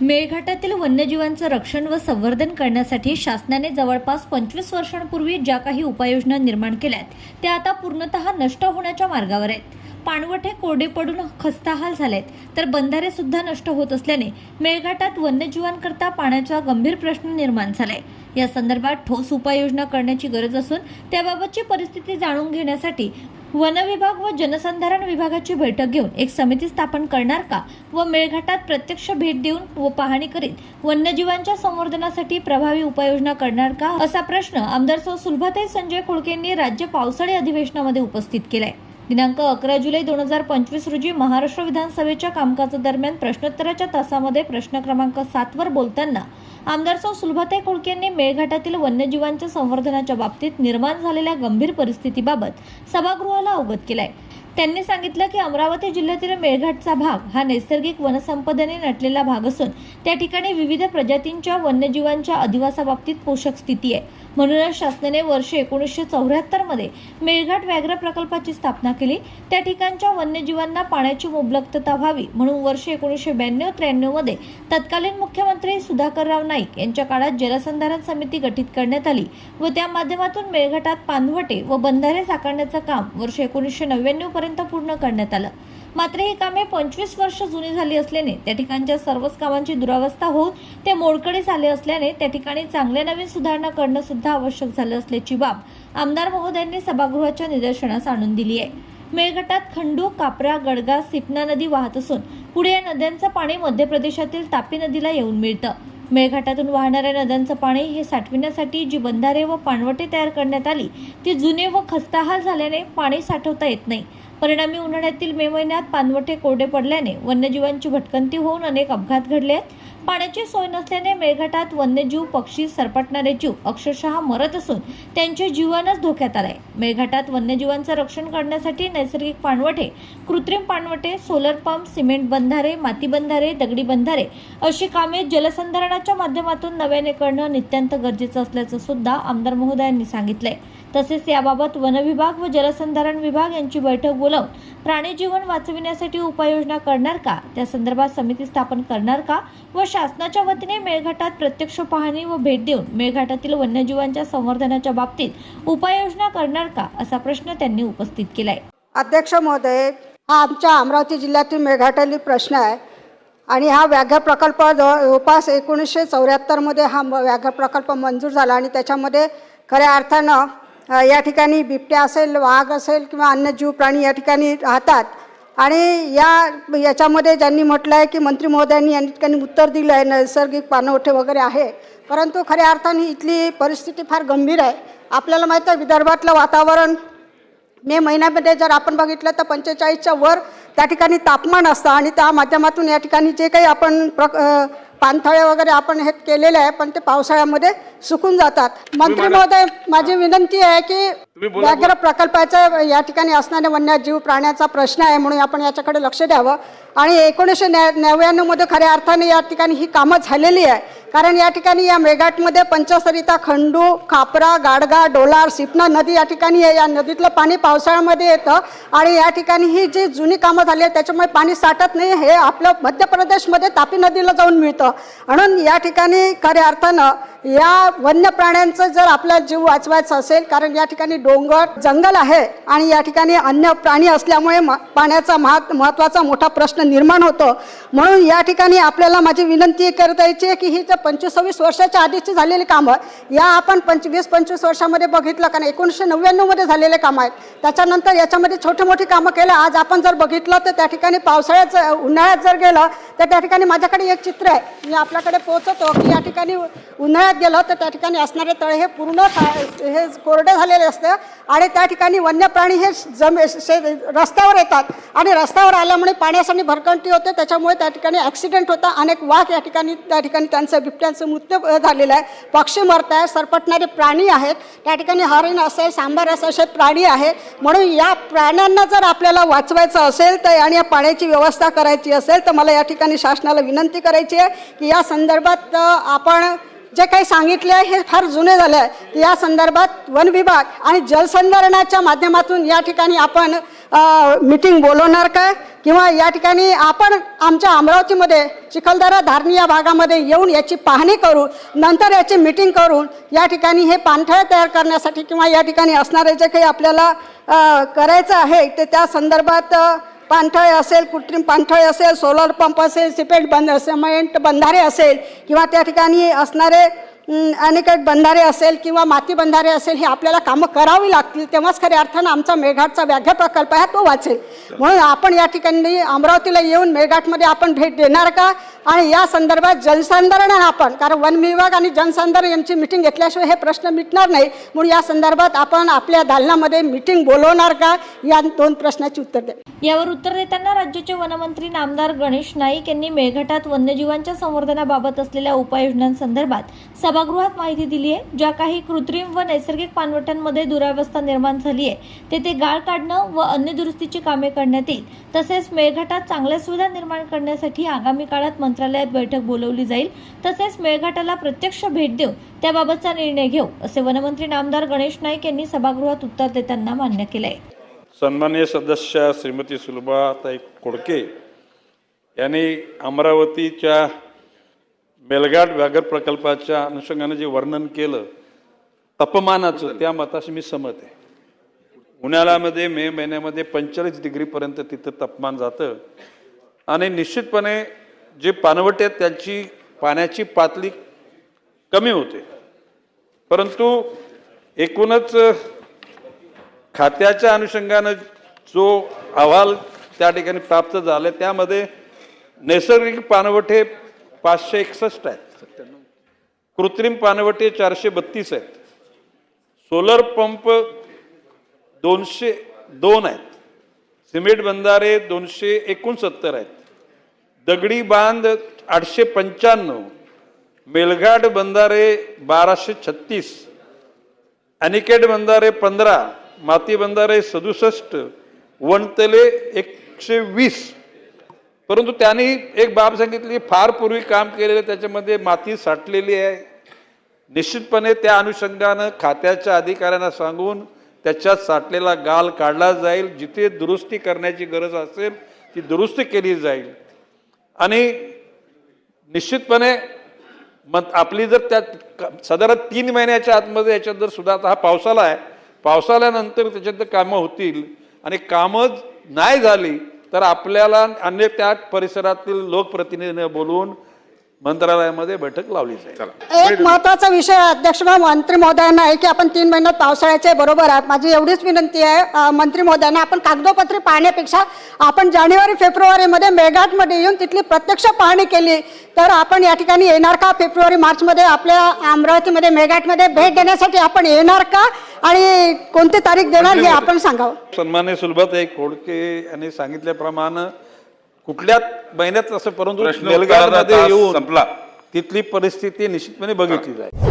मेळघाटातील वन्यजीवांचं रक्षण व संवर्धन करण्यासाठी शासनाने जवळपास पंचवीस वर्षांपूर्वी ज्या काही उपाययोजना निर्माण केल्यात त्या आता पूर्णतः नष्ट होण्याच्या मार्गावर आहेत. पाणवठे कोरडे पडून खस्ताहाल झालेत तर बंधारे सुद्धा नष्ट होत असल्याने मेळघाटात वन्यजीवांकरता पाण्याचा गंभीर प्रश्न निर्माण झालाय. या संदर्भात ठोस उपाययोजना करण्याची गरज असून त्याबाबतची परिस्थिती जाणून घेण्यासाठी वन विभाग व जलसंधारण विभागाची बैठक घेऊन एक समिती स्थापन करणार का व मेळघाटात प्रत्यक्ष भेट देऊन व पाहणी करीत वन्यजीवांच्या संवर्धनासाठी प्रभावी उपाययोजना करणार का असा प्रश्न आमदार सौ सुलभाताई संजय खोडके राज्य पावसाळी अधिवेशनामध्ये उपस्थित केलाय. दिनांक अकरा जुलै दोन हजार पंचवीस रोजी महाराष्ट्र विधानसभेच्या कामकाजादरम्यान प्रश्नोत्तराच्या तासामध्ये प्रश्न क्रमांक सातवर बोलताना आमदार सौ सुलभाताई खोडके यांनी मेळघाटातील वन्यजीवांच्या संवर्धनाच्या बाबतीत निर्माण झालेल्या गंभीर परिस्थितीबाबत सभागृहाला अवगत केलाय. त्यांनी सांगितलं की अमरावती जिल्ह्यातील मेळघाटचा भाग हा नैसर्गिक वनसंपदेने नटलेला भाग असून त्या ठिकाणी विविध प्रजातींच्या वन्यजीवांच्या अधिवासाबाबतीत पोषक स्थिती आहे. म्हणूनच शासनाने वर्ष एकोणीसशे चौऱ्याहत्तरमध्ये मेळघाट व्याघ्र प्रकल्पाची स्थापना केली. त्या ठिकाणच्या वन्यजीवांना पाण्याची मुबलकता व्हावी म्हणून वर्ष एकोणीसशे ब्याण्णव त्र्याण्णवमध्ये तत्कालीन मुख्यमंत्री सुधाकरराव नाईक यांच्या काळात जलसंधारण समिती गठीत करण्यात आली व त्या माध्यमातून मेळघाटात पानवटे व बंधारे साकारण्याचं काम वर्ष एकोणीसशे नव्याण्णव पर्यंत पूर्ण करण्यात आलं. मात्र ही कामे पंचवीस वर्ष जुनी झाली असल्याने त्या ठिकाणच्या सर्वच कामांची दुरावस्था होऊन ते मोडकडे झाले असल्याने त्या ठिकाणी चांगल्या नवीन सुधारणा करणं सुद्धा आवश्यक झालं असल्याची बाब आमदार महोदयांनी सभागृहाच्या निदर्शनास आणून दिली आहे. मेळघाटात खंडू कापरा गडगा सिपना नदी वाहत असून पुढे या नद्यांचं पाणी मध्य प्रदेशातील तापी नदीला येऊन मिळतं. मेळघाटातून वाहणाऱ्या नद्यांचं पाणी हे साठविण्यासाठी जी बंधारे व पाणवटे तयार करण्यात आली ती जुने व खस्ताहाल झाल्याने पाणी साठवता येत नाही. परिणामी उन्हाळ्यातील मे महिन्यात पाणवठे कोरडे पडल्याने वन्यजीवांची भटकंती होऊन अनेक अपघात घडले आहेत. पाण्याची सोय नसल्याने मेळघाटात वन्यजीव पक्षी सरपटणारे जीव अक्षरशः मरत असून त्यांच्या जीवनच धोक्यात आलाय. मेळघाटात वन्यजीवांचं रक्षण करण्यासाठी नैसर्गिक पाणवठे कृत्रिम पाणवटे सोलर पंप सिमेंट बंधारे माती बंधारे दगडी बंधारे अशी कामे जलसंधारणाच्या माध्यमातून नव्याने करणं नित्यंत गरजेचं असल्याचं सुद्धा आमदार महोदयांनी सांगितलंय. तसेच याबाबत वनविभाग व जलसंधारण विभाग यांची बैठक बोलावून प्राणी जीवन वाचविण्यासाठी उपाययोजना करणार का? त्या संदर्भात समिती स्थापन करणार का? व शासनाच्या वतीने मेळघाटात प्रत्यक्ष पाहणी व भेट देऊन मेळघाटातील वन्यजीवांच्या संवर्धनाच्या बाबतीत उपाययोजना करणार का? असा प्रश्न त्यांनी उपस्थित केलाय. अध्यक्ष महोदय हा आमच्या अमरावती जिल्ह्यातील मेळघाटातील प्रश्न आहे आणि हा व्याघ्र प्रकल्प जवळपास एकोणीसशे चौऱ्याहत्तरमध्ये हा म- व्याघ्र प्रकल्प मंजूर झाला आणि त्याच्यामध्ये खऱ्या अर्थानं या ठिकाणी बिबट्या असेल वाघ असेल किंवा अन्य जीव प्राणी या ठिकाणी राहतात. आणि या याच्यामध्ये ज्यांनी म्हटलं आहे की मंत्री महोदयांनी या ठिकाणी उत्तर दिलं आहे नैसर्गिक पाणवठे वगैरे आहे. परंतु खऱ्या अर्थाने इथली परिस्थिती फार गंभीर आहे. आपल्याला माहीत आहे विदर्भातलं वातावरण मे महिन्यामध्ये जर आपण बघितलं तर पंचेचाळीसच्या वर त्या ठिकाणी तापमान असतं आणि त्या माध्यमातून या ठिकाणी जे काही आपण प्र अ, पाणथळे वगैरे आपण हे केलेले आहे पण ते पावसाळ्यामध्ये सुकून जातात. मंत्री महोदय माझी विनंती आहे की व्याघ्र प्रकल्पाचं या ठिकाणी असणाऱ्या वन्यजीव प्राण्याचा प्रश्न आहे म्हणून आपण याच्याकडे लक्ष द्यावं. आणि एकोणीसशे नव्या नव्याण्णवमध्ये खऱ्या अर्थाने या ठिकाणी ही कामं झालेली आहे. कारण या ठिकाणी या मेघाटमध्ये पंचसरिता खंडू खापरा गाडगा डोलार सिपना नदी या ठिकाणी आहे. या नदीतलं पाणी पावसाळ्यामध्ये येतं आणि या ठिकाणी ही जी जुनी कामं झाली आहेत त्याच्यामुळे पाणी साठत नाही. हे आपलं मध्य प्रदेशमध्ये तापी नदीला जाऊन मिळतं. म्हणून या ठिकाणी खऱ्या अर्थानं या वन्य प्राण्यांचं जर आपला जीव वाचवायचा असेल कारण या ठिकाणी डोंगर जंगल आहे आणि या ठिकाणी अन्य प्राणी असल्यामुळे म- पाण्याचा महा महत्त्वाचा मोठा प्रश्न निर्माण होतो. म्हणून या ठिकाणी आपल्याला माझी विनंती करता यायची आहे की ही जर पंचवीस सव्वीस वर्षाच्या आधीची झालेली कामं या आपण पंचवीस पंचवीस वर्षामध्ये बघितलं कारण एकोणीसशे नव्याण्णवमध्ये झालेले कामं आहेत. त्याच्यानंतर याच्यामध्ये छोटी मोठी कामं केलं. आज आपण जर बघितलं तर त्या ठिकाणी पावसाळ्यात जर- उन्हाळ्यात जर गेलं तर त्या ठिकाणी माझ्याकडे एक चित्र आहे. मी आपल्याकडे पोहोचतो की या ठिकाणी उन्हाळ्यात गेलं तर त्या ठिकाणी असणारे तळ हे पूर्ण हे कोरडे झालेले असते. आणि त्या ठिकाणी वन्य प्राणी हे जमे शे- रस्त्यावर येतात. आणि रस्त्यावर आल्यामुळे पाण्यासाठी भरकंटी होते. त्याच्यामुळे त्या ठिकाणी ॲक्सिडेंट होता. अनेक वाघ या ठिकाणी त्या ठिकाणी त्यांचं बिबट्यांचं मृत्यू झालेलं झालेला आहे. पक्षी मरत आहे सरपटणारे प्राणी आहेत. त्या ठिकाणी हरिण असेल सांबार असेल असे प्राणी आहे म्हणून या प्राण्यांना जर आपल्याला वाचवायचं असेल तर आणि या पाण्याची व्यवस्था करायची असेल तर मला या ठिकाणी शासनाला विनंती करायची आहे की या संदर्भात आपण जे काही सांगितले आहे हे फार जुने झाले आहे. या संदर्भात वन विभाग आणि जलसंधारणाच्या माध्यमातून या ठिकाणी आपण मीटिंग बोलवणार काय? किंवा या ठिकाणी आपण आमच्या अमरावतीमध्ये चिखलदरा धारणी या भागामध्ये येऊन याची पाहणी करू नंतर याची मीटिंग करून या ठिकाणी हे पाणथळ तयार करण्यासाठी किंवा या ठिकाणी असणारे जे काही आपल्याला करायचं आहे ते त्या संदर्भात पाणथळे असेल कृत्रिम पाणथळे असेल सोलर पंप असेल सिपेट बंद सिमेंट बंधारे असेल किंवा त्या ठिकाणी असणारे अनेक बंधारे असेल किंवा माती बंधारे असेल हे आपल्याला कामं करावी लागतील तेव्हाच खऱ्या अर्थानं आमचा मेळघाटचा व्याघ्र प्रकल्प आहे तो वाचेल. म्हणून आपण या ठिकाणी अमरावतीला येऊन मेळघाटमध्ये आपण भेट देणार का? आणि या संदर्भात जनसंधारण आपण कारण वन विभाग आणि जनसंधारण यांची मिटिंग घेतल्याशिवाय हे प्रश्न मिटणार नाही. म्हणून या संदर्भात आपण आपल्या दालनामध्ये मिटिंग बोलवणार का? या दोन प्रश्नाची उत्तर द्या. यावर उत्तर देताना राज्याचे वनमंत्री नामदार गणेश नाईक यांनी मेळघाटात वन्यजीवांच्या संवर्धनाबाबत असलेल्या उपाययोजनांसंदर्भात सभागृहात माहिती दिली आहे. ज्या काही कृत्रिम व नैसर्गिक पाणवठ्यांमध्ये दुरावस्था निर्माण झाली आहे तेथे गाळ काढणं व अन्य दुरुस्तीची कामे करण्यात येईल. तसेच मेळघाटात चांगल्या सुविधा निर्माण करण्यासाठी आगामी काळात मंत्रालयात बैठक बोलवली जाईल. तसेच मेळघाटाला प्रत्यक्ष भेट देऊन त्याबाबतचा निर्णय घेऊ असे वनमंत्री नामदार गणेश नाईक यांनी सभागृहात उत्तर देताना मान्य केले सन्मान्य सदस्य श्रीमती सुलभाताई कोडके यांनी अमरावतीच्या मेलघाट व्याघ्र प्रकल्पाच्या अनुषंगाने जे वर्णन केलं तापमानाचं त्या मताशी मी सहमत आहे. उन्हाळ्यामध्ये मे महिन्यामध्ये पंचेचाळीस डिग्रीपर्यंत तिथं तापमान जातं. आणि निश्चितपणे जे पानवटे आहेत त्यांची पाण्याची पातळी कमी होते. परंतु एकूणच खात्याच्या अनुषंगानं जो अहवाल त्या ठिकाणी प्राप्त झाला त्यामध्ये नैसर्गिक पाणवठे पाचशे एकसष्ट आहेत. कृत्रिम पानवटे चारशे बत्तीस आहेत. सोलर पंप दोनशे दोन आहेत. सिमेंट बंधारे दोनशे एकोणसत्तर आहेत. दगडी बांध आठशे पंच्याण्णव मेलघाट बंधारे बाराशे छत्तीस अनिकेट बंधारे पंधरा माती बंधारे सदुसष्ट वनतले एकशे वीस. परंतु त्यांनी एक बाब सांगितली फार पूर्वी काम केलेलं त्याच्यामध्ये माती साठलेली आहे. निश्चितपणे त्या अनुषंगानं खात्याच्या अधिकाऱ्यांना सांगून त्याच्यात साठलेला गाल काढला जाईल. जिथे दुरुस्ती करण्याची गरज असेल ती दुरुस्ती केली जाईल. आणि निश्चितपणे मग आपली जर त्या साधारण तीन महिन्याच्या आतमध्ये याच्यात जर सुद्धा आता हा पावसाळा आहे पावसाळ्यानंतर त्याच्यात जर कामं होतील आणि कामं नाही झाली तर आपल्याला अन्य त्या परिसरातील लोकप्रतिनिधीने बोलवून मंत्रालयामध्ये बैठक लावली जाईल. एक महत्त्वाचा विषय अध्यक्ष मंत्री महोदयांना आहे की आपण तीन महिन्यात पावसाळ्याचे बरोबर आहे माझी एवढीच विनंती आहे मंत्री महोदयांना आपण कागदोपत्री पाहण्यापेक्षा आपण जानेवारी फेब्रुवारीमध्ये मेळघाटमध्ये येऊन तिथली प्रत्यक्ष पाहणी केली तर आपण या ठिकाणी येणार का? फेब्रुवारी मार्चमध्ये आपल्या अमरावतीमध्ये मेळघाटमध्ये भेट देण्यासाठी आपण येणार का? आणि कोणती तारीख देणार हे आपण सांगावं. सन्मान्य सुलभाताई खोडके यांनी सांगितल्याप्रमाणे कुठल्या महिन्यात असं परंतु येऊन संपला. तिथली परिस्थिती निश्चितपणे बघितली जाईल